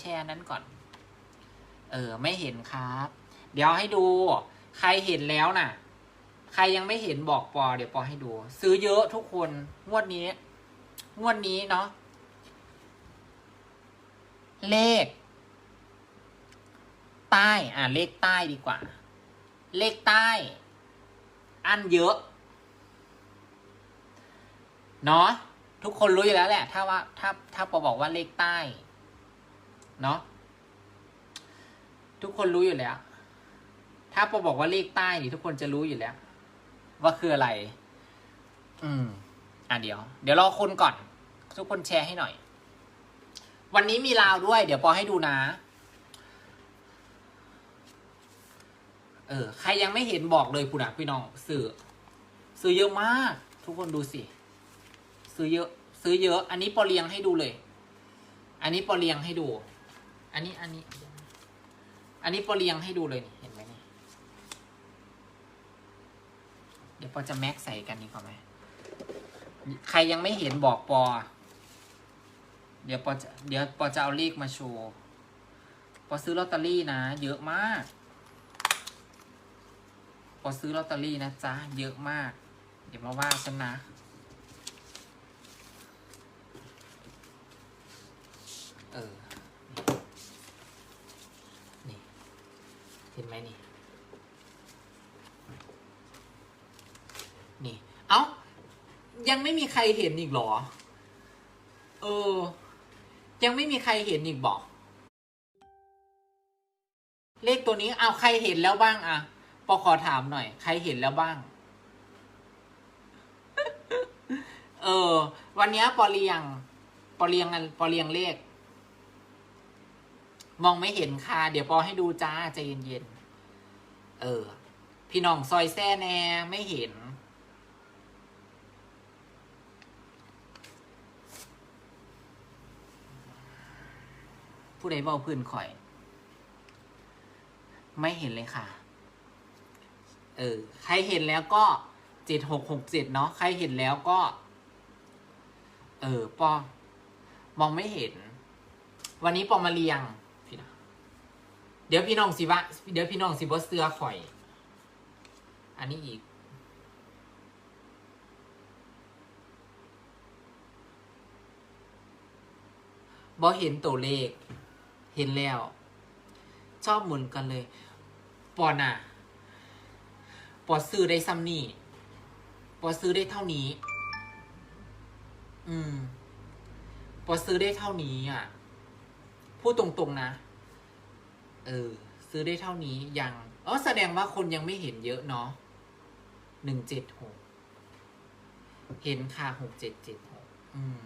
แชร์นั้นก่อน เออ ไม่เห็นครับ เดี๋ยวให้ดู ใครเห็นแล้วน่ะ ใครยังไม่เห็นบอกปอ เดี๋ยวปอให้ดู ซื้อเยอะทุกคน งวดนี้ งวดนี้เนาะ เลข ใต้ อ่าเลขใต้ดีกว่า เลขใต้ อันเยอะ เนาะ ทุกคนรู้อยู่แล้วแหละ ถ้าว่า ถ้า ถ้าปอบอกว่าเลขใต้ เนาะทุกคนรู้อยู่แล้ว ถ้าปอบอกว่าเลขใต้นี่ทุกคนจะรู้อยู่แล้ว ว่าคืออะไร อืม อะเดี๋ยว เดี๋ยวรอคนก่อน ทุกคนแชร์ให้หน่อย วันนี้มีลาวด้วย เดี๋ยวปอให้ดูนะ เออ ใครยังไม่เห็นบอกเลยคุณอะพี่น้องสื่อ ซื้อเยอะมาก ทุกคนดูสิ ซื้อเยอะ ซื้อเยอะ อันนี้ปอเรียงให้ดูเลย อันนี้ปอเรียงให้ดู อันนี้อันนี้ อันนี้ปอเรียงให้ดูเลยเห็นไหมนี่เดี๋ยวปอจะแม็กใส่กันนี่ก่อนไหมใครยังไม่เห็นบอกปอ เดี๋ยวปอจะเดี๋ยวปอจะเอาเลขมาโชว์ปอซื้อลอตเตอรี่นะ เยอะมากปอซื้อลอตเตอรี่นะจ๊ะเยอะมาก เดี๋ยวมาว่าฉันนะเออ เห็นไหมนี่ นี่ เอ้า ยังไม่มีใครเห็นอีกหรอ เออ ยังไม่มีใครเห็นอีกบอก เลขตัวนี้ เอาใครเห็นแล้วบ้างอะปอขอถามหน่อย ใครเห็นแล้วบ้าง เออ วันนี้ปอเรียง ปอเรียงกันปอเรียงเลข มองไม่เห็นค่ะ เดี๋ยวปอให้ดูจ้าใจเย็นๆ เออ พี่น้องซอยแซ่แน่ไม่เห็น ผู้ใดเบาพื้นข่อย ไม่เห็นเลยค่ะ เออ ใครเห็นแล้วก็เจ็ดหกหกเจ็ดเนาะ ใครเห็นแล้วก็ เออ ปอ มองไม่เห็น วันนี้ปอมาเรียง ดี๋ยวพี่น้องสิวะเดี๋ยวพี่น้องสิบเสื้อข่อย อันนี้อีก บอเห็นตัวเลข เห็นแล้ว ชอบเหมือนกันเลย ปอน่ะ ปอซื้อได้ซ้ำนี่ ปอซื้อได้เท่านี้ อืม ปอซื้อได้เท่านี้อะ พูดตรงๆนะ เออ ซื้อได้เท่านี้ยังอ๋อแสดงว่าคนยังไม่เห็นเยอะเนาะหนึ่งเจ็ดหกเห็นค่ะหกเจ็ดเจ็ดหกอืม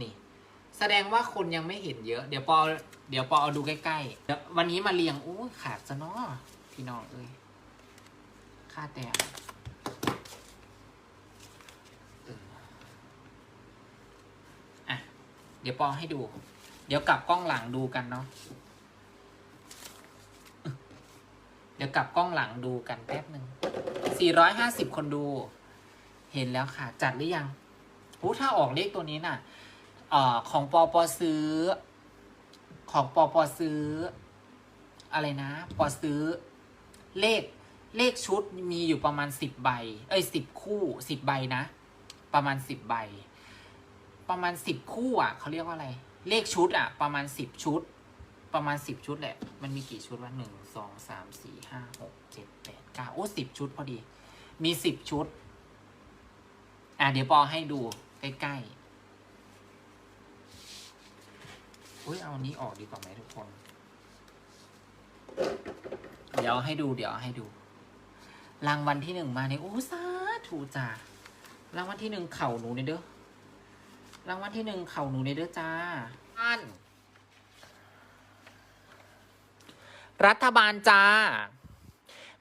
นี่ แสดงว่าคนยังไม่เห็นเยอะ เดี๋ยวปอ เดี๋ยวปอเอาดูใกล้ๆเดี๋ยววันนี้มาเรียงอู้ขาดซะเนาะพี่น้องเอ้ยค่าแต่เอออะ เดี๋ยวปอให้ดู เดี๋ยวกลับกล้องหลังดูกันเนาะ เดี๋ยวกลับกล้องหลังดูกันแป๊บหนึ่ง 450 คนดู เห็นแล้วค่ะ จัดหรือยังอู้ถ้าออกเลขตัวนี้น่ะอของปอปอซื้อ ของปอปอซื้อ อะไรนะ ปอซื้อ เลข เลขชุดมีอยู่ประมาณสิบใบ เอ้ยสิบคู่สิบใบนะ ประมาณสิบใบ ประมาณสิบคู่อะเขาเรียกว่าอะไร เลขชุดอะประมาณสิบชุด ประมาณสิบชุดแหละ มันมีกี่ชุดวะหนึ่งสองสามสี่ห้าหกเจ็ดแปดเก้าโอ้สิบชุดพอดี มีสิบชุด อะเดี๋ยวปอให้ดูใกล้ๆอุ้ยเอานี้ออกดีกว่าไหมทุกคน เดี๋ยวให้ดูเดี๋ยวให้ดู รางวัลที่หนึ่งมาในยโอ้สาธุจ้ารางวัลที่หนึ่งเข่าหนูในเด้อ รางวัลที่หนึ่งเข่าหนูในเด้อจ้าอันรัฐบาลจ้า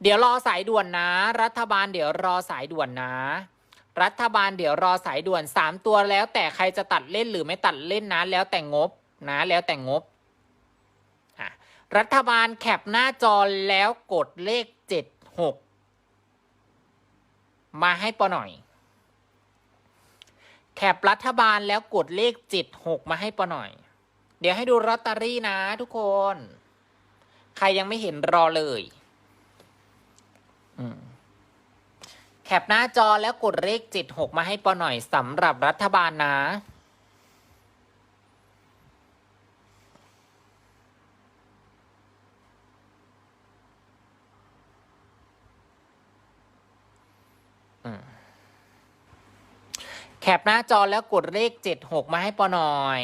เดี๋ยวรอสายด่วนนะ รัฐบาลเดี๋ยวรอสายด่วนนะ รัฐบาลเดี๋ยวรอสายด่วนสามตัวแล้ว แต่ใครจะตัดเล่นหรือไม่ตัดเล่นนะ แล้วแต่งบนะ แล้วแต่งบอะรัฐบาลแคปหน้าจอแล้วกดเลขเจ็ดหกมาให้ปอหน่อย แคปรัฐบาลแล้วกดเลขเจ็ดหกมาให้ปอหน่อย เดี๋ยวให้ดูลอตเตอรี่นะทุกคน ใครยังไม่เห็นรอเลยแคปหน้าจอแล้วกดเลขเจ็ดหกมาให้ปอหน่อยสำหรับรัฐบาลนะแค ปหน้าจอแล้วกดเลขเจ็ดหกมาให้ปอหน่อย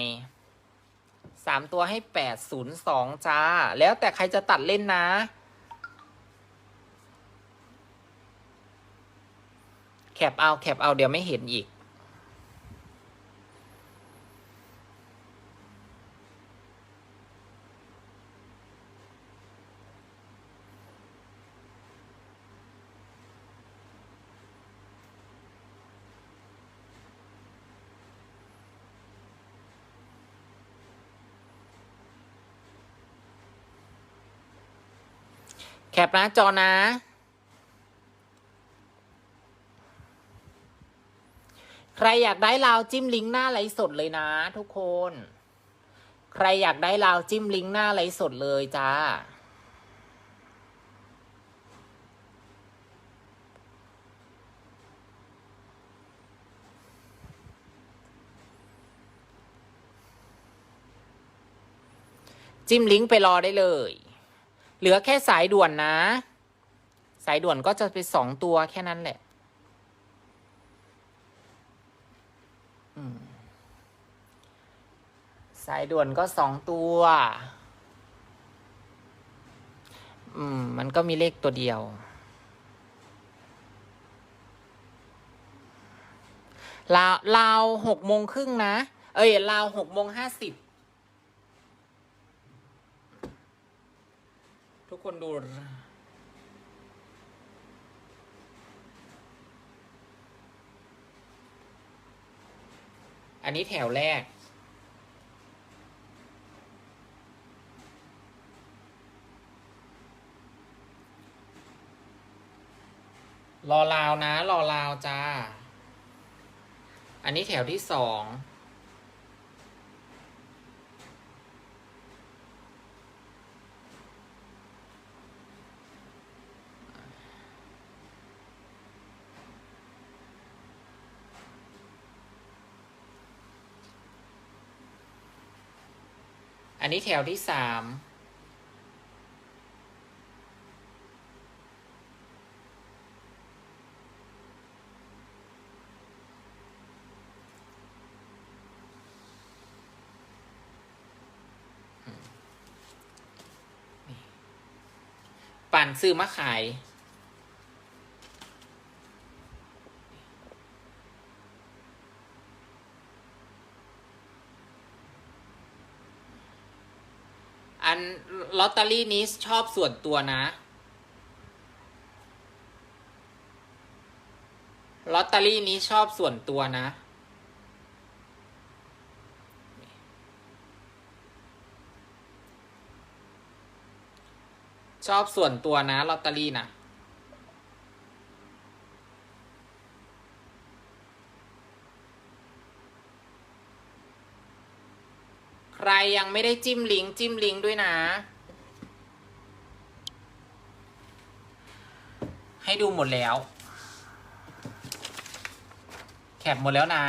สามตัวให้แปดศูนย์สองจ้า แล้วแต่ใครจะตัดเล่นนะ แคปเอา แคปเอา เดี๋ยวไม่เห็นอีก แคปหน้าจอนะ ใครอยากได้ลาวจิ้มลิงก์หน้าไลฟ์สดเลยนะ ทุกคน ใครอยากได้ลาวจิ้มลิงก์หน้าไลฟ์สดเลยจ้า จิ้มลิงก์ไปรอได้เลย เหลือแค่สายด่วนนะ สายด่วนก็จะเป็นสองตัวแค่นั้นแหละสายด่วนก็สองตัว อืม มันก็มีเลขตัวเดียว ลาวลาวหกโมงครึ่งนะ เอ้ยลาวหกโมงห้าสิบ กคนดูอันนี้แถวแรก รอลาวนะ รอลาวจ้า อันนี้แถวที่สอง อันนี้แถวที่สามปั่นซื้อมาขาย อันลอตเตอรี่นี้ชอบส่วนตัวนะลอตเตอรี่นี้ชอบส่วนตัวนะ ชอบส่วนตัวนะลอตเตอรี่นะ รยังไม่ได้จิ้มลิงก์จิ้มลิงก์ด้วยนะ ให้ดูหมดแล้ว แคปหมดแล้วนะ